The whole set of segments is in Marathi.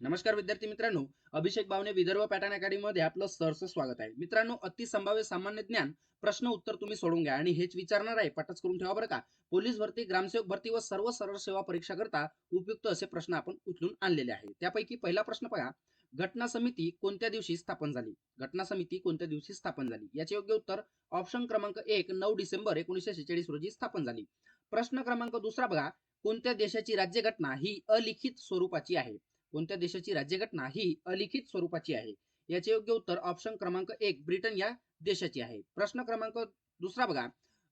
नमस्कार विद्यार्थी मित्रांनो अभिषेक भावने विदर्भ पॅटर्न अकॅडमीमध्ये आपलं सरचं स्वागत आहे. मित्रांनो अति संभाव्य सामान्य ज्ञान प्रश्न उत्तर तुम्ही सोडून घ्या आणि हेच विचारणार आहे पटच करून ठेवा बरं का? पोलीस भरती ग्रामसेवक भरती व सर्व सरळ सेवा परीक्षा करता उपयुक्त असे प्रश्न आपण उचलून आणलेले आहे त्यापैकी पहिला प्रश्न बघा घटना समिती कोणत्या दिवशी स्थापन झाली? घटना समिती कोणत्या दिवशी स्थापन झाली? याचे योग्य उत्तर ऑप्शन क्रमांक एक नऊ डिसेंबर एकोणीसशे शेहेचाळीस रोजी स्थापन झाली. प्रश्न क्रमांक दुसरा बघा कोणत्या देशाची राज्यघटना ही अलिखित स्वरूपाची आहे? कोणत्या देशाची राज्यघटना ही अलिखित स्वरूपाची आहे? याचे योग्य उत्तर ऑप्शन क्रमांक एक ब्रिटन या देशाची आहे. प्रश्न क्रमांक दुसरा बघा.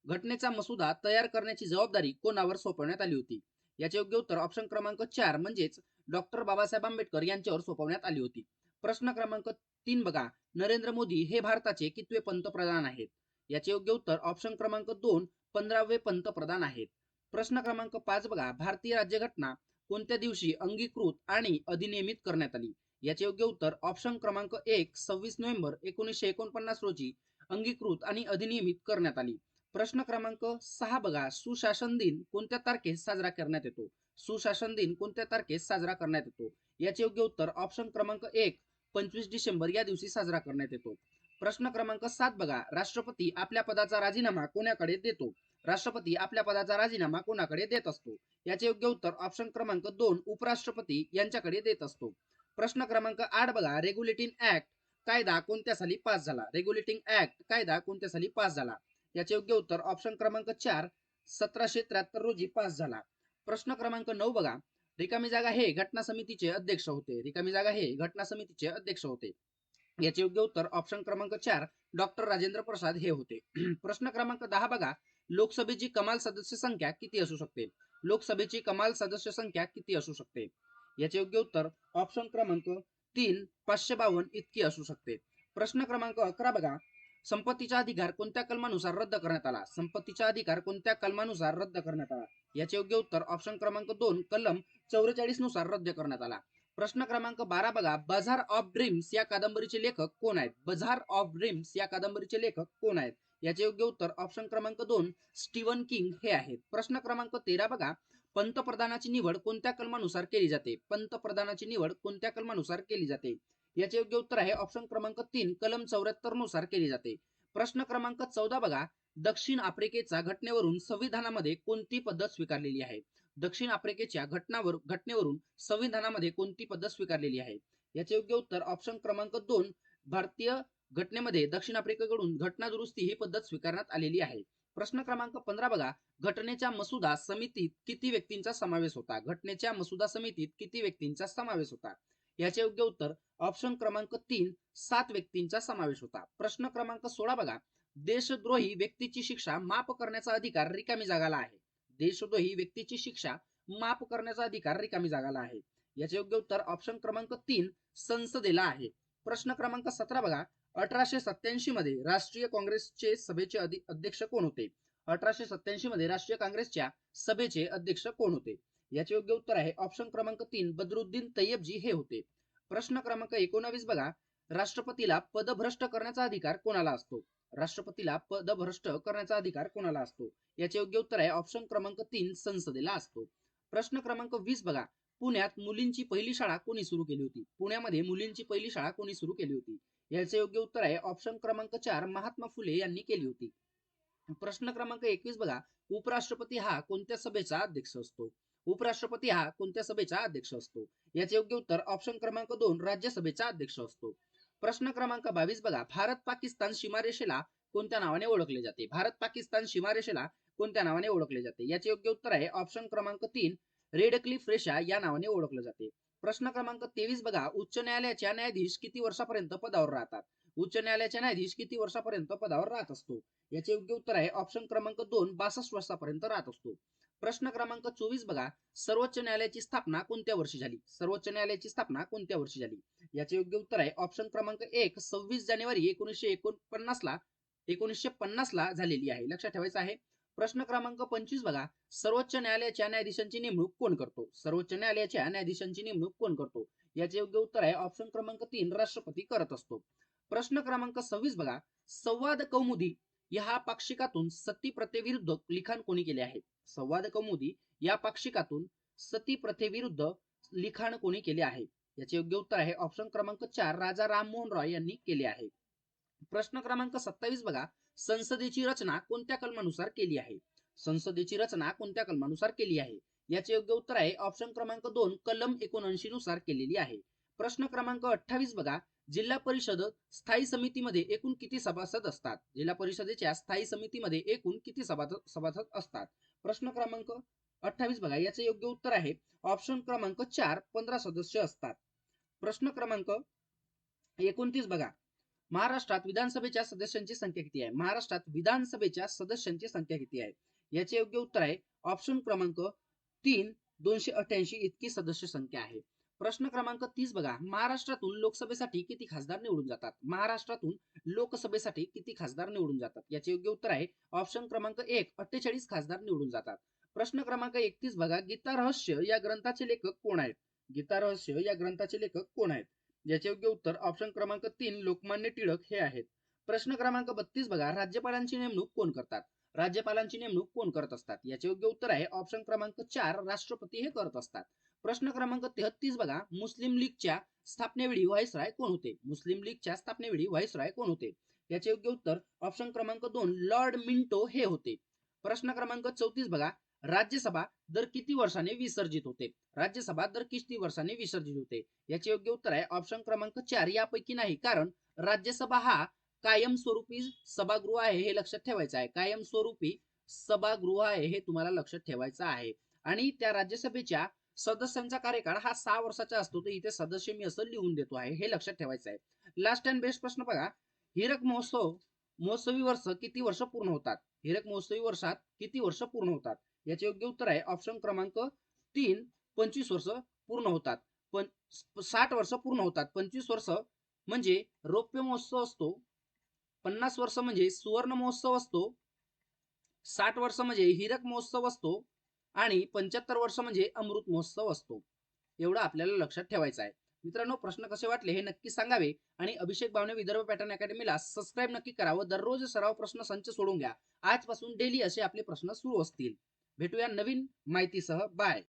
घटनेचा मसुदा तयार करण्याची जबाबदारी कोणावर सोपवण्यात आली होती? याचे योग्य उत्तर ऑप्शन क्रमांक चार म्हणजेच डॉक्टर बाबासाहेब आंबेडकर यांच्यावर सोपवण्यात आली होती. प्रश्न क्रमांक तीन बघा. नरेंद्र मोदी हे भारताचे कितवे पंतप्रधान आहेत? याचे योग्य उत्तर ऑप्शन क्रमांक दोन पंधरावे पंतप्रधान आहेत. प्रश्न क्रमांक पाच बघा. भारतीय राज्यघटना कोणत्या दिवशी अंगीकृत आणि अधिनियमित करण्यात आली? याचे योग्य उत्तर ऑप्शन क्रमांक एक सव्वीस नोव्हेंबर एकोणीसशे एकोणपन्नास रोजी अंगीकृत आणि अधिनियमित करण्यात आली. प्रश्न क्रमांक सहा बघा. सुशासन दिन कोणत्या तारखेस साजरा करण्यात येतो? सुशासन दिन कोणत्या तारखेस साजरा करण्यात येतो? याचे योग्य उत्तर ऑप्शन क्रमांक एक पंचवीस डिसेंबर या दिवशी साजरा करण्यात येतो. प्रश्न क्रमांक सात बघा. राष्ट्रपती आपल्या पदाचा राजीनामा कोणाकडे देतो? राष्ट्रपती आपल्या पदाचा राजीनामा कोणाकडे देत असतो? याचे योग्य उत्तर ऑप्शन क्रमांक दोन उपराष्ट्रपती यांच्याकडे देत असतो. प्रश्न क्रमांक आठ बघा. रेग्युलेटिंग ऍक्ट कायदा कोणत्या साली पास झाला? रेग्युलेटिंग ऍक्ट कायदा कोणत्या साली पास झाला? याचे योग्य उत्तर ऑप्शन क्रमांक चार सतराशे त्र्याहत्तर रोजी पास झाला. प्रश्न क्रमांक नऊ बघा. रिकामी जागा हे घटना समितीचे अध्यक्ष होते. रिकामी जागा हे घटना समितीचे अध्यक्ष होते. याचे योग्य उत्तर ऑप्शन क्रमांक चार डॉक्टर राजेंद्र प्रसाद हे होते. प्रश्न क्रमांक दहा बघा. लोकसभेची कमाल सदस्य संख्या किती असू शकते? लोकसभेची कमाल सदस्य संख्या किती असू शकते? याचे योग्य उत्तर ऑप्शन क्रमांक तीन पाचशे बावन्न इतकी असू शकते. प्रश्न क्रमांक अकरा बघा. संपत्तीचा अधिकार कोणत्या कलमानुसार रद्द करण्यात आला? संपत्तीचा अधिकार कोणत्या कलमानुसार रद्द करण्यात आला? याचे योग्य उत्तर ऑप्शन क्रमांक दोन कलम चौवेचाळीसनुसार रद्द करण्यात आला. प्रश्न क्रमांक बारा बघा. बझार ऑफ ड्रीम्स या कादंबरीचे लेखक कोण आहेत? बझार ऑफ ड्रीम्स या कादंबरीचे लेखक कोण आहेत? याचे योग्य उत्तर ऑप्शन क्रमांक दोन स्टीवन किंग हे आहेत. प्रश्न क्रमांक तेरा बघा. पंतप्रधानाची निवड कोणत्या कलमानुसार केली जाते? पंतप्रधानाची निवड कोणत्या कलमानुसार केली जाते? याचे योग्य उत्तर आहे ऑप्शन क्रमांक तीन कलम चौऱ्याहत्तरनुसार केली जाते. प्रश्न क्रमांक चौदा बघा. दक्षिण आफ्रिकेचा घटनेवरून संविधानामध्ये कोणती पद्धत स्वीकारलेली आहे? दक्षिण आफ्रिकेच्या घटनावर घटनेवरून संविधानामध्ये कोणती पद्धत स्वीकारलेली आहे? याचे योग्य उत्तर ऑप्शन क्रमांक दोन भारतीय घटनेमध्ये दक्षिण आफ्रिकेकडून घटना दुरुस्ती ही पद्धत स्वीकारण्यात आलेली आहे. प्रश्न क्रमांक पंधरा बघा. घटनेच्या मसुदा समितीत किती व्यक्तींचा समावेश होता? घटनेच्या मसुदा समितीत किती व्यक्तींचा समावेश होता? याचे योग्य उत्तर ऑप्शन क्रमांक तीन सात व्यक्तींचा समावेश होता. प्रश्न क्रमांक सोळा बघा. देशद्रोही व्यक्तीची शिक्षा माफ करण्याचा अधिकार रिकामी जागाला आहे. देशद्रोही व्यक्तीची शिक्षा माफ करण्याचा अधिकार रिकामी जागाला आहे. याचे योग्य उत्तर ऑप्शन क्रमांक तीन संसदेला आहे. प्रश्न क्रमांक सतरा बघा. अठराशे सत्याऐंशी मध्ये राष्ट्रीय काँग्रेसचे सभेचे अध्यक्ष कोण होते? अठराशे सत्याऐंशी मध्ये राष्ट्रीय काँग्रेसच्या सभेचे अध्यक्ष कोण होते? याचे योग्य उत्तर आहे ऑप्शन क्रमांक तीन बदरुद्दीन तय्यबजी हे होते. प्रश्न क्रमांक एकोणावीस बघा. राष्ट्रपतीला पदभ्रष्ट करण्याचा अधिकार कोणाला असतो? राष्ट्रपतीला पदभ्रष्ट करण्याचा अधिकार कोणाला असतो? याचे योग्य उत्तर आहे ऑप्शन क्रमांक तीन संसदेला असतो. प्रश्न क्रमांक वीस बघा. पुण्यात मुलींची पहिली शाळा कोणी सुरू केली होती? पुण्यामध्ये मुलींची पहिली शाळा कोणी सुरू केली होती? याचे योग्य उत्तर आहे. ऑप्शन क्रमांक चार महात्मा फुले यांनी केली होती. प्रश्न क्रमांक एकवीस बघा. उपराष्ट्रपती हा कोणत्या सभेचा अध्यक्ष असतो? उपराष्ट्रपती हा कोणत्या सभेचा अध्यक्ष असतो? याचे योग्य उत्तर ऑप्शन क्रमांक दोन राज्यसभेचा अध्यक्ष असतो. प्रश्न क्रमांक बावीस बघा. भारत पाकिस्तान सीमारेषेला कोणत्या नावाने ओळखले जाते? भारत पाकिस्तान सीमारेषेला कोणत्या नावाने ओळखले जाते? याचे योग्य उत्तर आहे. ऑप्शन क्रमांक तीन रेड क्लिफ रेषा या नावाने ओळखलं जाते. प्रश्न क्रमांक तेवीस बघा. उच्च न्यायालयाच्या न्यायाधीश किती वर्षापर्यंत पदावर राहतात? उच्च न्यायालयाच्या न्यायाधीश किती वर्षापर्यंत पदावर राहत असतो? याचे योग्य उत्तर आहे ऑप्शन क्रमांक दोन बासष्ट वर्षापर्यंत राहत असतो. प्रश्न क्रमांक चोवीस बघा. सर्वोच्च न्यायालयाची स्थापना कोणत्या वर्षी झाली? सर्वोच्च न्यायालयाची स्थापना कोणत्या वर्षी झाली? याचे योग्य उत्तर आहे ऑप्शन क्रमांक एक सव्वीस जानेवारी एकोणीसशे एकोणपन्नास ला एकोणीसशे पन्नास ला झालेली आहे. लक्षात ठेवायचं आहे. प्रश्न क्रमांक पंचवीस बघा. सर्वोच्च न्यायालयाच्या न्यायाधीशांची नेमणूक कोण करतो? सर्वोच्च न्यायालयाच्या न्यायाधीशांची नेमणूक कोण करतो? याचे योग्य उत्तर आहे ऑप्शन क्रमांक तीन राष्ट्रपती करत असतो. प्रश्न क्रमांक सव्वीस बघा. संवाद कौमुदी या पाक्षिकातून सती प्रथेविरुद्ध लिखाण कोणी केले आहे? संवाद कौमुदी या पाक्षिकातून सती प्रथेविरुद्ध लिखाण कोणी केले आहे? याचे योग्य उत्तर आहे ऑप्शन क्रमांक चार राजा राममोहन रॉय यांनी केले आहे. प्रश्न क्रमांक सत्तावीस बघा. संसदेची रचना कोणत्या कलमानुसार केली आहे? संसदेची रचना कोणत्या कलमानुसार केली आहे? याचे योग्य उत्तर आहे ऑप्शन क्रमांक दोन कलम एकोणऐंशी नुसार केलेली आहे. प्रश्न क्रमांक अठ्ठावीस बघा. जिल्हा परिषद स्थायी समितीमध्ये एकूण किती सभासद असतात? जिल्हा परिषदेच्या स्थायी समितीमध्ये एकूण किती सभासद सभासद असतात? प्रश्न क्रमांक अठ्ठावीस बघा. याचे योग्य उत्तर आहे ऑप्शन क्रमांक चार पंधरा सदस्य असतात. प्रश्न क्रमांक एकोणतीस बघा. महाराष्ट्रात विधानसभेच्या सदस्यांची संख्या किती आहे? महाराष्ट्रात विधानसभेच्या सदस्यांची संख्या किती आहे? याचे योग्य उत्तर आहे ऑप्शन क्रमांक तीन दोनशे अठ्याऐंशी इतकी सदस्य संख्या आहे. प्रश्न क्रमांक तीस बघा. महाराष्ट्रातून लोकसभेसाठी किती खासदार निवडून जातात? महाराष्ट्रातून लोकसभेसाठी किती खासदार निवडून जातात? याचे योग्य उत्तर आहे ऑप्शन क्रमांक एक अठ्ठेचाळीस खासदार निवडून जातात. प्रश्न क्रमांक एकतीस बघा. गीता रहस्य या ग्रंथाचे लेखक कोण आहेत? गीता रहस्य या ग्रंथाचे लेखक कोण आहेत? याचे योग्य उत्तर ऑप्शन क्रमांक तीन लोकमान्य टिळक हे आहेत. प्रश्न क्रमांक बत्तीस बघा राज्यपालांची नेमणूक कोण करतात? राज्यपालांची नेमणूक कोण करत असतात? याचे योग्य उत्तर आहे ऑप्शन क्रमांक चार राष्ट्रपती हे करत असतात. प्रश्न क्रमांक तेहतीस बघा मुस्लिम लीगच्या स्थापनेवेळी व्हाईसराय कोण होते? मुस्लिम लीगच्या स्थापनेवेळी व्हाईसराय कोण होते? याचे योग्य उत्तर ऑप्शन क्रमांक दोन लॉर्ड मिंटो हे होते. प्रश्न क्रमांक चौतीस बघा राज्यसभा दर किती वर्षाने विसर्जित होते? राज्यसभा दर किती वर्षाने विसर्जित होते? याचे योग्य उत्तर आहे ऑप्शन क्रमांक चार. यापैकी नाही कारण राज्यसभा हा कायमस्वरूपी सभागृह आहे हे लक्षात ठेवायचं आहे. कायमस्वरूपी सभागृह आहे हे तुम्हाला लक्षात ठेवायचं आहे. आणि त्या राज्यसभेच्या सदस्यांचा कार्यकाळ हा सहा वर्षाचा असतो. तर इथे सदस्य मी असं लिहून देतो आहे हे लक्षात ठेवायचं आहे. लास्ट अँड बेस्ट प्रश्न बघा. हिरक महोत्सव महोत्सवी वर्ष किती वर्ष पूर्ण होतात? हिरक महोत्सवी वर्षात किती वर्ष पूर्ण होतात? याचे योग्य उत्तर आहे. ऑप्शन क्रमांक तीन पंचवीस वर्ष पूर्ण होतात. पण साठ वर्ष पूर्ण होतात. पंचवीस वर्ष म्हणजे रौप्य महोत्सव असतो. पन्नास वर्ष म्हणजे सुवर्ण महोत्सव असतो. साठ वर्ष म्हणजे हिरक महोत्सव असतो. आणि पंच्याहत्तर वर्ष म्हणजे अमृत महोत्सव असतो. एवढं आपल्याला लक्षात ठेवायचं आहे. मित्रांनो प्रश्न कसे वाटले हे नक्की सांगावे. आणि अभिषेक भावने विदर्भ पॅटर्न अकॅडमीला सबस्क्राईब नक्की करा व दररोज सराव प्रश्न संच सोडून घ्या. आजपासून डेली असे आपले प्रश्न सुरू असतील. भेटूया नवीन माहितीसह. बाय.